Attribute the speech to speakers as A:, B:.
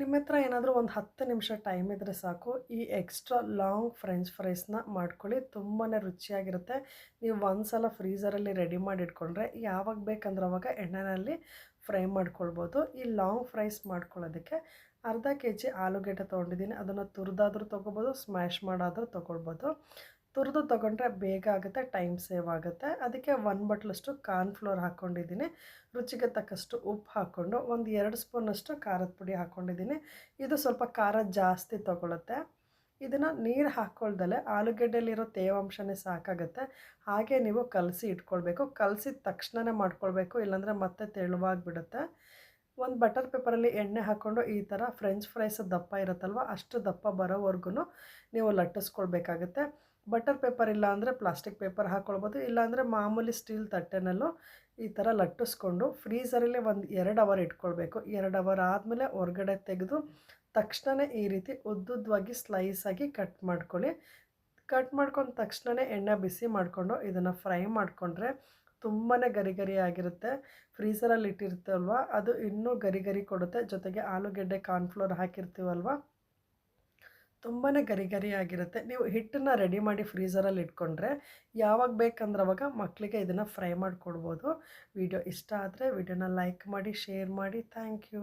A: ನಿಮ್ಮ ಹತ್ರ ಏನಾದರೂ ಒಂದು ಹತ್ತು ನಿಮಿಷ ಟೈಮ್ ಇದ್ದರೆ ಸಾಕು. ಈ ಎಕ್ಸ್ಟ್ರಾ ಲಾಂಗ್ ಫ್ರೆಂಚ್ ಫ್ರೈಸ್ನ ಮಾಡ್ಕೊಳ್ಳಿ. ತುಂಬಾ ರುಚಿಯಾಗಿರುತ್ತೆ. ನೀವು ಒಂದು ಸಲ ಫ್ರೀಝರಲ್ಲಿ ರೆಡಿ ಮಾಡಿ ಇಟ್ಕೊಂಡ್ರೆ ಯಾವಾಗ ಬೇಕಂದ್ರೆ ಅವಾಗ ಎಣ್ಣೆನಲ್ಲಿ ಫ್ರೈ ಮಾಡ್ಕೊಳ್ಬೋದು. ಈ ಲಾಂಗ್ ಫ್ರೈಸ್ ಮಾಡ್ಕೊಳ್ಳೋದಕ್ಕೆ ಅರ್ಧ ಕೆ ಜಿ ಆಲೂಗೆಡ್ಡೆ ತೊಗೊಂಡಿದ್ದೀನಿ. ಅದನ್ನು ತುರಿದಾದರೂ ತೊಗೋಬೋದು ಸ್ಮ್ಯಾಶ್ ಮಾಡಾದರೂ ತೊಗೊಳ್ಬೋದು. ತುರಿದು ತೊಗೊಂಡ್ರೆ ಬೇಗ ಆಗುತ್ತೆ, ಟೈಮ್ ಸೇವ್ ಆಗುತ್ತೆ. ಅದಕ್ಕೆ ಒಂದು ಬಟ್ಲಷ್ಟು ಕಾರ್ನ್ಫ್ಲೋರ್ ಹಾಕ್ಕೊಂಡಿದ್ದೀನಿ ರುಚಿಗೆ ತಕ್ಕಷ್ಟು ಉಪ್ಪು ಹಾಕ್ಕೊಂಡು ಒಂದು ಎರಡು ಸ್ಪೂನಷ್ಟು ಖಾರದ ಪುಡಿ ಹಾಕ್ಕೊಂಡಿದ್ದೀನಿ ಇದು ಸ್ವಲ್ಪ ಖಾರ ಜಾಸ್ತಿ ತೊಗೊಳುತ್ತೆ. ಇದನ್ನು ನೀರು ಹಾಕ್ಕೊಳ್ದಲೆ ಆಲೂಗೆಡ್ಡೆಲಿರೋ ತೇವಾಂಶನೇ ಸಾಕಾಗುತ್ತೆ. ಹಾಗೆ ನೀವು ಕಲಸಿ ಇಟ್ಕೊಳ್ಬೇಕು. ಕಲಸಿದ ತಕ್ಷಣವೇ ಮಾಡ್ಕೊಳ್ಬೇಕು, ಇಲ್ಲಾಂದರೆ ಮತ್ತೆ ತೆಳುವಾಗಿಬಿಡುತ್ತೆ. ಒಂದು ಬಟರ್ ಪೇಪರಲ್ಲಿ ಎಣ್ಣೆ ಹಾಕ್ಕೊಂಡು ಈ ಥರ ಫ್ರೆಂಚ್ ಫ್ರೈಸ್ ದಪ್ಪ ಇರುತ್ತಲ್ವ, ಅಷ್ಟು ದಪ್ಪ ಬರೋವರೆಗೂ ನೀವು ಲಟ್ಟಿಸ್ಕೊಳ್ಬೇಕಾಗುತ್ತೆ. ಬಟರ್ ಪೇಪರ್ ಇಲ್ಲ ಅಂದರೆ ಪ್ಲಾಸ್ಟಿಕ್ ಪೇಪರ್ ಹಾಕ್ಕೊಳ್ಬೋದು ಇಲ್ಲಾಂದರೆ ಮಾಮೂಲಿ ಸ್ಟೀಲ್ ತಟ್ಟೆನಲ್ಲೂ ಈ ಥರ ಲಟ್ಟಿಸ್ಕೊಂಡು ಫ್ರೀಸರಲ್ಲೇ ಒಂದು ಎರಡು ಅವರ್ ಇಟ್ಕೊಳ್ಬೇಕು. ಎರಡು ಅವರ್ ಆದಮೇಲೆ ಹೊರಗಡೆ ತೆಗೆದು ತಕ್ಷಣ ಈ ರೀತಿ ಉದ್ದುದ್ದವಾಗಿ ಸ್ಲೈಸಾಗಿ ಕಟ್ ಮಾಡ್ಕೊಳ್ಳಿ. ಕಟ್ ಮಾಡ್ಕೊಂಡ ತಕ್ಷಣವೇ ಎಣ್ಣೆ ಬಿಸಿ ಮಾಡಿಕೊಂಡು ಇದನ್ನು ಫ್ರೈ ಮಾಡಿಕೊಂಡ್ರೆ ತುಂಬಾ ಗರಿ ಗರಿ ಆಗಿರುತ್ತೆ. ಫ್ರೀಸರಲ್ಲಿ ಇಟ್ಟಿರ್ತೀವಲ್ವ ಅದು ಇನ್ನೂ ಗರಿ ಗರಿ ಕೊಡುತ್ತೆ. ಜೊತೆಗೆ ಆಲೂಗೆಡ್ಡೆ, ಕಾರ್ನ್ಫ್ಲೋರ್ ಹಾಕಿರ್ತೀವಲ್ವ? ತುಂಬಾ ಗರಿ ಗರಿ ಆಗಿರುತ್ತೆ ನೀವು ಹಿಟ್ಟನ್ನು ರೆಡಿ ಮಾಡಿ ಫ್ರೀಸರಲ್ಲಿ ಇಟ್ಕೊಂಡ್ರೆ ಯಾವಾಗ ಬೇಕಂದ್ರೆ ಅವಾಗ ಮಕ್ಕಳಿಗೆ ಇದನ್ನು ಫ್ರೈ ಮಾಡಿಕೊಡ್ಬೋದು. ವಿಡಿಯೋ ಇಷ್ಟ ಆದರೆ ವಿಡಿಯೋನ ಲೈಕ್ ಮಾಡಿ ಶೇರ್ ಮಾಡಿ. Thank you